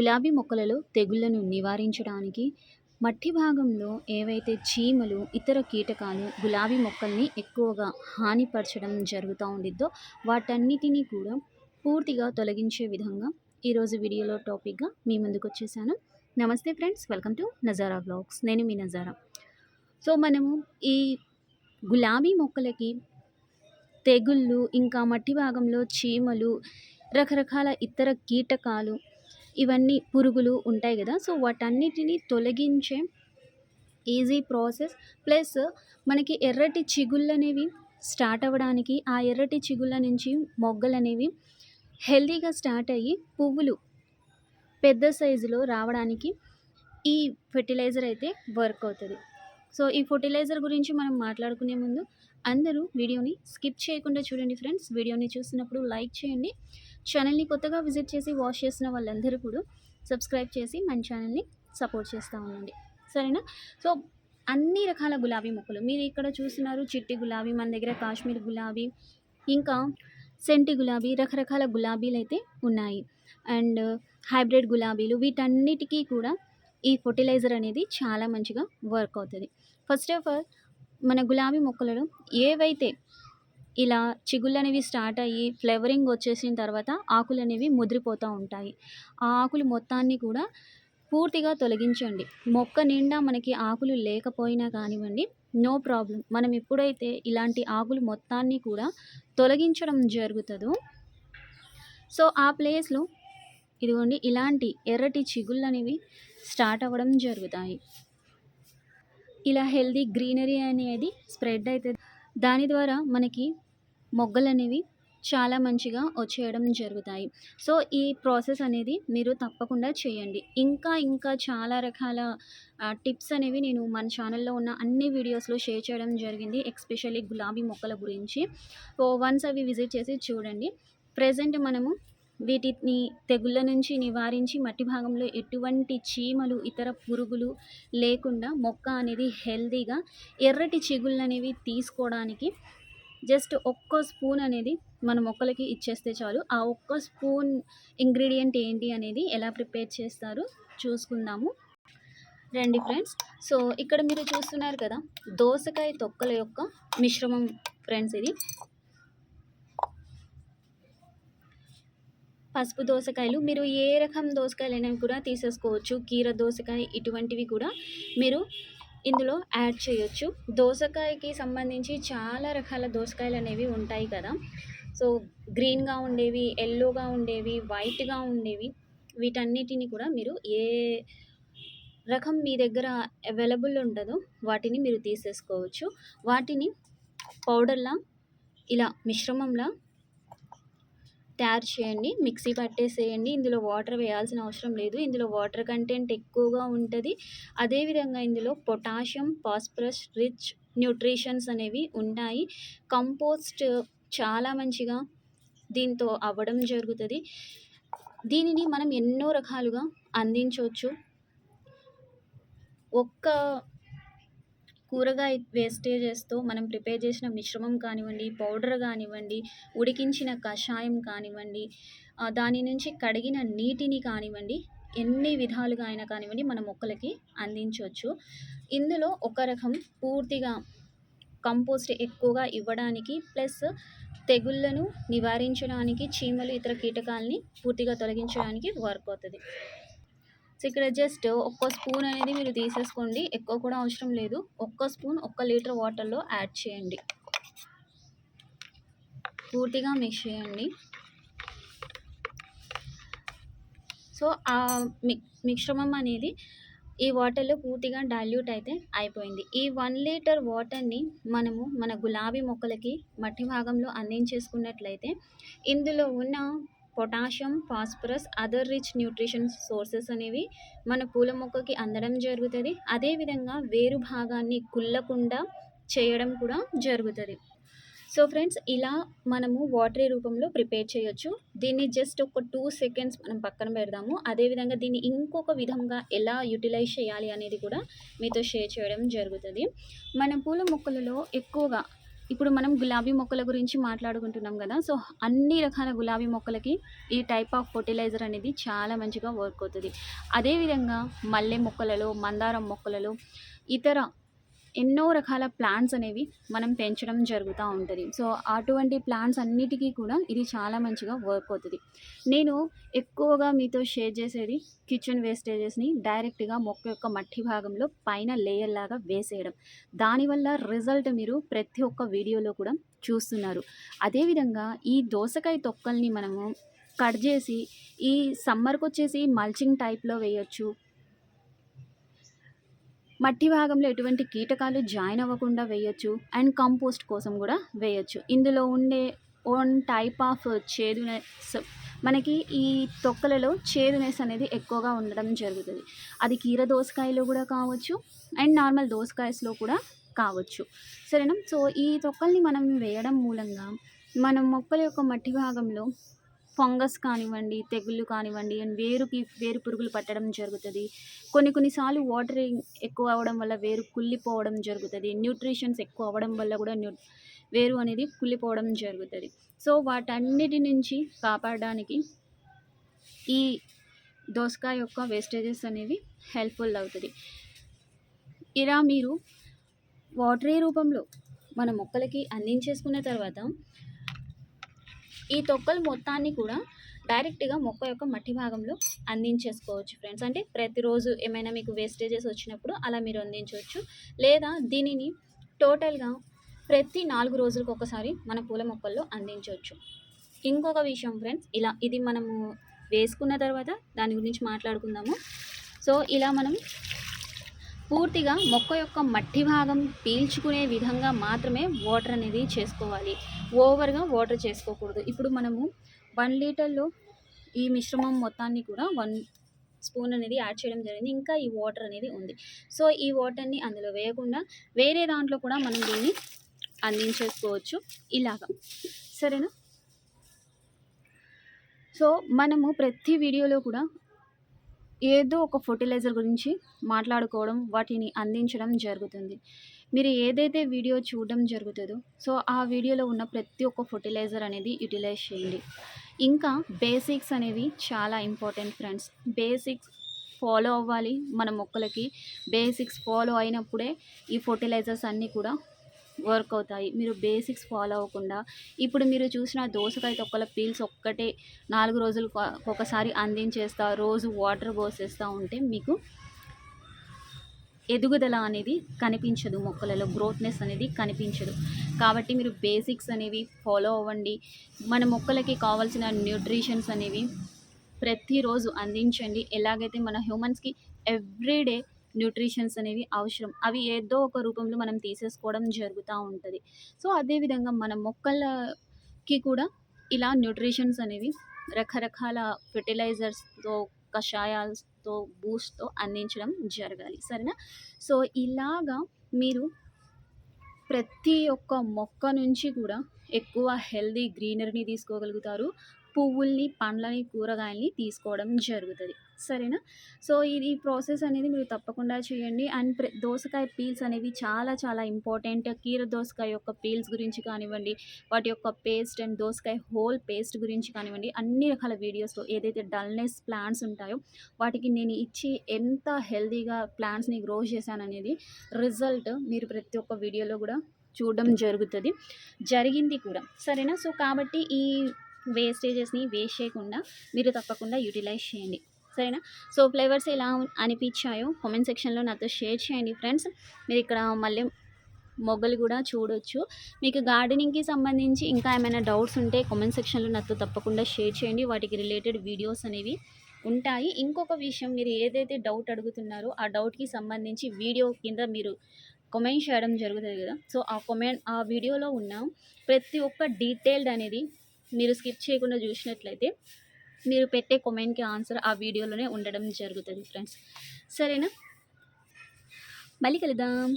గులాబీ మొక్కలలో తెగుళ్ళను నివారించడానికి మట్టి భాగంలో ఏవైతే చీమలు ఇతర కీటకాలు గులాబీ మొక్కల్ని ఎక్కువగా హానిపరచడం జరుగుతూ ఉండిద్దో వాటన్నిటినీ కూడా పూర్తిగా తొలగించే విధంగా ఈరోజు వీడియోలో టాపిక్గా మీ ముందుకు వచ్చేసాను. నమస్తే friends welcome to Nazara blogs. నేను మీ నజారా. సో మనము ఈ గులాబీ మొక్కలకి తెగుళ్ళు ఇంకా మట్టి భాగంలో చీమలు రకరకాల ఇతర కీటకాలు ఇవన్నీ పురుగులు ఉంటాయి కదా. సో వాటన్నిటిని తొలగించే ఈజీ ప్రాసెస్. ప్లస్ మనకి ఎర్రటి చిగుళ్ళు అనేవి స్టార్ట్ అవ్వడానికి ఆ ఎర్రటి చిగుళ్ళ నుంచి మొగ్గలు అనేవి హెల్దీగా స్టార్ట్ అయ్యి పువ్వులు పెద్ద సైజులో రావడానికి ఈ ఫెర్టిలైజర్ అయితే వర్క్ అవుతుంది. సో ఈ ఫర్టిలైజర్ గురించి మనం మాట్లాడుకునే ముందు అందరూ వీడియోని స్కిప్ చేయకుండా చూడండి ఫ్రెండ్స్. వీడియోని చూసినప్పుడు లైక్ చేయండి. ఛానల్ని కొత్తగా విజిట్ చేసి వాచ్ చేసిన వాళ్ళందరూ కూడా సబ్స్క్రైబ్ చేసి మన ఛానల్ని సపోర్ట్ చేస్తూ ఉండండి. సరేనా? సో అన్ని రకాల గులాబీ మొక్కలు. మీరు ఇక్కడ చూస్తున్నారు చిట్టి గులాబీ మన దగ్గర కాశ్మీర్ గులాబీ ఇంకా సెంటి గులాబీ రకరకాల గులాబీలు అయితే ఉన్నాయి. అండ్ హైబ్రిడ్ గులాబీలు వీటన్నిటికీ కూడా ఈ ఫర్టిలైజర్ అనేది చాలా మంచిగా వర్క్ అవుతుంది. ఫస్ట్ ఆఫ్ ఆల్ మన గులాబీ మొక్కలలో ఏవైతే ఇలా చిగుళ్ళు అనేవి స్టార్ట్ అయ్యి ఫ్లేవరింగ్ వచ్చేసిన తర్వాత ఆకులు అనేవి ముదిరిపోతూ ఉంటాయి. ఆ ఆకులు మొత్తాన్ని కూడా పూర్తిగా తొలగించండి. మొక్క నిండా మనకి ఆకులు లేకపోయినా కానివ్వండి నో ప్రాబ్లం. మనం ఎప్పుడైతే ఇలాంటి ఆకులు మొత్తాన్ని కూడా తొలగించడం జరుగుతుందో సో ఆ ప్లేస్లో ఇదిగోండి ఇలాంటి ఎర్రటి చిగుళ్ళు అనేవి స్టార్ట్ అవ్వడం జరుగుతాయి. ఇలా హెల్దీ గ్రీనరీ అనేది స్ప్రెడ్ అవుతుంది దాని ద్వారా మనకి మొగ్గలు అనేవి చాలా మంచిగా వచ్చేయడం జరుగుతాయి. సో ఈ ప్రాసెస్ అనేది మీరు తప్పకుండా చేయండి. ఇంకా ఇంకా చాలా రకాల టిప్స్ అనేవి నేను మన ఛానల్లో ఉన్న అన్ని వీడియోస్లో షేర్ చేయడం జరిగింది. ఎక్స్పెషల్లీ గులాబీ మొక్కల గురించి. సో వన్స్ అవి విజిట్ చేసి చూడండి. ప్రజెంట్ మనము వీటిని తెగుళ్ళ నుంచి నివారించి మట్టి భాగంలో ఎటువంటి చీమలు ఇతర పురుగులు లేకుండా మొక్క అనేది హెల్తీగా ఎర్రటి చిగుళ్ళు అనేవి తీసుకోవడానికి జస్ట్ ఒక్క స్పూన్ అనేది మన మొక్కలకి ఇచ్చేస్తే చాలు. ఆ ఒక్క స్పూన్ ఇంగ్రీడియంట్ ఏంటి అనేది ఎలా ప్రిపేర్ చేస్తారు చూసుకుందాము. రండి ఫ్రెండ్స్. సో ఇక్కడ మీరు చూస్తున్నారు కదా దోసకాయ తొక్కల యొక్క మిశ్రమం ఫ్రెండ్స్ ఇది. పసుపు దోసకాయలు మీరు ఏ రకం దోసకాయలైనా కూడా తీసేసుకోవచ్చు. కీర దోసకాయ ఇటువంటివి కూడా మీరు ఇందులో యాడ్ చేయొచ్చు. దోసకాయకి సంబంధించి చాలా రకాల దోసకాయలు అనేవి ఉంటాయి కదా. సో గ్రీన్గా ఉండేవి ఎల్లోగా ఉండేవి వైట్గా ఉండేవి వీటన్నిటిని కూడా మీరు ఏ రకం మీ దగ్గర అవైలబుల్ ఉంటుందో వాటిని మీరు తీసేసుకోవచ్చు. వాటిని పౌడర్లా ఇలా మిశ్రమంలా తయారు చేయండి మిక్సీ పట్టేసేయండి. ఇందులో వాటర్ వేయాల్సిన అవసరం లేదు. ఇందులో వాటర్ కంటెంట్ ఎక్కువగా ఉంటుంది. అదేవిధంగా ఇందులో పొటాషియం ఫాస్ఫరస్ రిచ్ న్యూట్రిషన్స్ అనేవి ఉంటాయి. కంపోస్ట్ చాలా మంచిగా దీంతో అవ్వడం జరుగుతుంది. దీనిని మనం ఎన్నో రకాలుగా అందించవచ్చు. ఒక్క కూరగాయ వేస్టేజెస్తో మనం ప్రిపేర్ చేసిన మిశ్రమం కానివ్వండి పౌడర్ కానివ్వండి ఉడికించిన కషాయం కానివ్వండి దాని నుంచి కడిగిన నీటిని కానివ్వండి ఎన్ని విధాలుగా అయినా కానివ్వండి మన మొక్కలకి అందించవచ్చు. ఇందులో ఒక రకం పూర్తిగా కంపోస్ట్ ఎక్కువగా ఇవ్వడానికి ప్లస్ తెగుళ్ళను నివారించడానికి చీమలు ఇతర కీటకాలని పూర్తిగా తొలగించడానికి వర్క్ అవుతుంది. సో ఇక్కడ జస్ట్ ఒక్క స్పూన్ అనేది మీరు తీసేసుకోండి. ఎక్కువ కూడా అవసరం లేదు. ఒక్క స్పూన్ ఒక్క లీటర్ వాటర్లో యాడ్ చేయండి. పూర్తిగా మిక్స్ చేయండి. సో ఆ మిశ్రమం అనేది ఈ వాటర్లో పూర్తిగా డైల్యూట్ అయితే అయిపోయింది. ఈ వన్ లీటర్ వాటర్ని మనము మన గులాబీ మొక్కలకి మట్టి భాగంలో అందించేసుకున్నట్లయితే ఇందులో ఉన్న potassium phosphorus other rich nutrition sources అనేవి మన పూల మొక్కకి అందడం జరుగుతుంది. అదేవిధంగా వేరు భాగాన్ని కుల్లకుండా చేయడం కూడా జరుగుతుంది. సో ఫ్రెండ్స్ ఇలా మనము వాటరీ రూపంలో ప్రిపేర్ చేయొచ్చు. దీన్ని జస్ట్ ఒక టూ సెకండ్స్ మనం పక్కన పెడదాము. అదేవిధంగా దీన్ని ఇంకొక విధంగా ఎలా యూటిలైజ్ చేయాలి అనేది కూడా మీతో షేర్ చేయడం జరుగుతుంది. మన పూల మొక్కలలో ఎక్కువగా ఇప్పుడు మనం గులాబీ మొక్కల గురించి మాట్లాడుకుంటున్నాం కదా సో అన్ని రకాల గులాబీ మొక్కలకి ఈ టైప్ ఆఫ్ ఫర్టిలైజర్ అనేది చాలా మంచిగా వర్క్ అవుతుంది. అదేవిధంగా మల్లె మొక్కలలో మందారం మొక్కలలో ఇతర ఎన్నో రకాల ప్లాంట్స్ అనేవి మనం పెంచడం జరుగుతూ ఉంటుంది. సో అటువంటి ప్లాంట్స్ అన్నిటికీ కూడా ఇది చాలా మంచిగా వర్క్ అవుతుంది. నేను ఎక్కువగా మీతో షేర్ చేసేది కిచెన్ వేస్టేజెస్ని డైరెక్ట్గా మొక్క యొక్క మట్టి భాగంలో పైన లేయర్ లాగా వేసేయడం. దానివల్ల రిజల్ట్ మీరు ప్రతి ఒక్క వీడియోలో కూడా చూస్తున్నారు. అదేవిధంగా ఈ దోసకాయ తొక్కల్ని మనము కట్ చేసి ఈ సమ్మర్కి వచ్చేసి మల్చింగ్ టైప్లో వేయొచ్చు. మట్టి భాగంలో ఎటువంటి కీటకాలు జాయిన్ అవ్వకుండా వేయొచ్చు. అండ్ కంపోస్ట్ కోసం కూడా వేయొచ్చు. ఇందులో ఉండే ఓన్ టైప్ ఆఫ్ చేదునెస్ మనకి ఈ తొక్కలలో చేదునెస్ అనేది ఎక్కువగా ఉండడం జరుగుతుంది. అది కీర దోసకాయలో కూడా కావచ్చు అండ్ నార్మల్ దోసకాయస్లో కూడా కావచ్చు. సరేనా? సో ఈ తొక్కల్ని మనం వేయడం మూలంగా మనం మొక్కల యొక్క మట్టి భాగంలో ఫంగస్ కానివ్వండి తెగుళ్ళు కానివ్వండి అండ్ వేరుకి వేరు పురుగులు పట్టడం జరుగుతుంది. కొన్ని కొన్నిసార్లు వాటరింగ్ ఎక్కువ అవ్వడం వల్ల వేరు కుళ్ళిపోవడం జరుగుతుంది. న్యూట్రిషన్స్ ఎక్కువ అవ్వడం వల్ల కూడా న్యూ వేరు అనేది కుళ్ళిపోవడం జరుగుతుంది. సో వాటన్నిటి నుంచి కాపాడడానికి ఈ దోసకాయ యొక్క వేస్టేజెస్ అనేవి హెల్ప్ఫుల్ అవుతుంది. ఇలా మీరు వాటరీ రూపంలో మన మొక్కలకి అందించేసుకున్న తర్వాత ఈ తొక్కలు మొత్తాన్ని కూడా డైరెక్ట్గా మొక్క యొక్క మట్టి భాగంలో అందించేసుకోవచ్చు ఫ్రెండ్స్ అంటే ప్రతిరోజు ఏమైనా మీకు వేస్టేజెస్ వచ్చినప్పుడు అలా మీరు అందించవచ్చు. లేదా దీనిని టోటల్గా ప్రతి నాలుగు రోజులకు ఒకసారి మన పూల మొక్కల్లో అందించవచ్చు. ఇంకొక విషయం ఫ్రెండ్స్ ఇలా ఇది మనము వేసుకున్న తర్వాత దాని గురించి మాట్లాడుకుందాము. సో ఇలా మనం పూర్తిగా మొక్క యొక్క మట్టి భాగం పీల్చుకునే విధంగా మాత్రమే వాటర్ అనేది చేసుకోవాలి. ఓవర్గా వాటర్ చేసుకోకూడదు. ఇప్పుడు మనము వన్ లీటర్లో ఈ మిశ్రమం మొత్తాన్ని కూడా వన్ స్పూన్ అనేది యాడ్ చేయడం జరిగింది. ఇంకా ఈ వాటర్ అనేది ఉంది. సో ఈ వాటర్ని అందులో వేయకుండా వేరే దాంట్లో కూడా మనం దీన్ని అందించేసుకోవచ్చు. ఇలాగా. సరేనా? సో మనము ప్రతి వీడియోలో కూడా ఏదో ఒక ఫర్టిలైజర్ గురించి మాట్లాడుకోవడం వాటిని అందించడం జరుగుతుంది. మీరు ఏదైతే వీడియో చూడడం జరుగుతుందో సో ఆ వీడియోలో ఉన్న ప్రతి ఒక్క ఫర్టిలైజర్ అనేది యూటిలైజ్ చేయండి. ఇంకా బేసిక్స్ అనేవి చాలా ఇంపార్టెంట్ ఫ్రెండ్స్. బేసిక్స్ ఫాలో అవ్వాలి మన మొక్కలకి. బేసిక్స్ ఫాలో అయినప్పుడే ఈ ఫర్టిలైజర్స్ అన్నీ కూడా వర్క్ అవుతాయి. మీరు బేసిక్స్ ఫాలో అవ్వకుండా ఇప్పుడు మీరు చూసిన దోసకాయ తొక్కల పీల్స్ ఒక్కటే నాలుగు రోజులు ఒకసారి అందించేస్తా రోజు వాటర్ పోసేస్తూ ఉంటే మీకు ఎదుగుదల అనేది కనిపించదు మొక్కలలో గ్రోత్నెస్ అనేది కనిపించదు. కాబట్టి మీరు బేసిక్స్ అనేవి ఫాలో అవ్వండి. మన మొక్కలకి కావాల్సిన న్యూట్రిషన్స్ అనేవి ప్రతిరోజు అందించండి. ఎలాగైతే మన హ్యూమన్స్కి ఎవ్రీడే న్యూట్రిషన్స్ అనేవి అవసరం. అవి ఏదో ఒక రూపంలో మనం తీసేసుకోవడం జరుగుతూ ఉంటుంది. సో అదేవిధంగా మన మొక్కలకి కూడా ఇలా న్యూట్రిషన్స్ అనేవి రకరకాల ఫెర్టిలైజర్స్తో కషాయాలతో బూస్ట్తో అందించడం జరగాలి. సరేనా? సో ఇలాగా మీరు ప్రతి ఒక్క మొక్క నుంచి కూడా ఎక్కువ హెల్దీ గ్రీనరీని తీసుకోగలుగుతారు. పువ్వుల్ని పండ్లని కూరగాయల్ని తీసుకోవడం జరుగుతుంది. సరేనా? సో ఇది ప్రాసెస్ అనేది మీరు తప్పకుండా చేయండి. అండ్ దోసకాయ పీల్స్ అనేవి చాలా చాలా ఇంపార్టెంట్. కీర దోసకాయ యొక్క పీల్స్ గురించి కానివ్వండి వాటి యొక్క పేస్ట్ అండ్ దోసకాయ హోల్ పేస్ట్ గురించి కానివ్వండి అన్ని రకాల వీడియోస్లో ఏదైతే డల్నెస్ ప్లాంట్స్ ఉంటాయో వాటికి నేను ఇచ్చి ఎంత హెల్తీగా ప్లాంట్స్ని గ్రో చేశాననేది రిజల్ట్ మీరు ప్రతి ఒక్క వీడియోలో కూడా చూడడం జరుగుతుంది. జరిగింది కూడా. సరేనా? సో కాబట్టి ఈ వేస్టేజెస్ని వేస్ట్ చేయకుండా మీరు తప్పకుండా యూటిలైజ్ చేయండి. సరేనా? సో ఫ్లేవర్స్ ఎలా అనిపించాయో కామెంట్ సెక్షన్లో నాతో షేర్ చేయండి ఫ్రెండ్స్. మీరు ఇక్కడ మళ్ళీ మొగ్గలు కూడా చూడొచ్చు. మీకు గార్డెనింగ్కి సంబంధించి ఇంకా ఏమైనా డౌట్స్ ఉంటే కామెంట్ సెక్షన్లో నాతో తప్పకుండా షేర్ చేయండి. వాటికి రిలేటెడ్ వీడియోస్ అనేవి ఉంటాయి. ఇంకొక విషయం మీరు ఏదైతే డౌట్ అడుగుతున్నారో ఆ డౌట్కి సంబంధించి వీడియో కింద మీరు కమెంట్ చేయడం జరుగుతుంది కదా. సో ఆ కమెంట్ ఆ వీడియోలో ఉన్న ప్రతి ఒక్క డీటెయిల్డ్ అనేది మీరు స్కిప్ చేయకుండా చూసినట్లయితే మీరు పెట్టే కామెంట్కి ఆన్సర్ ఆ వీడియోలోనే ఉండడం జరుగుతుంది ఫ్రెండ్స్ సరేనా? మళ్ళీ కలుద్దాం.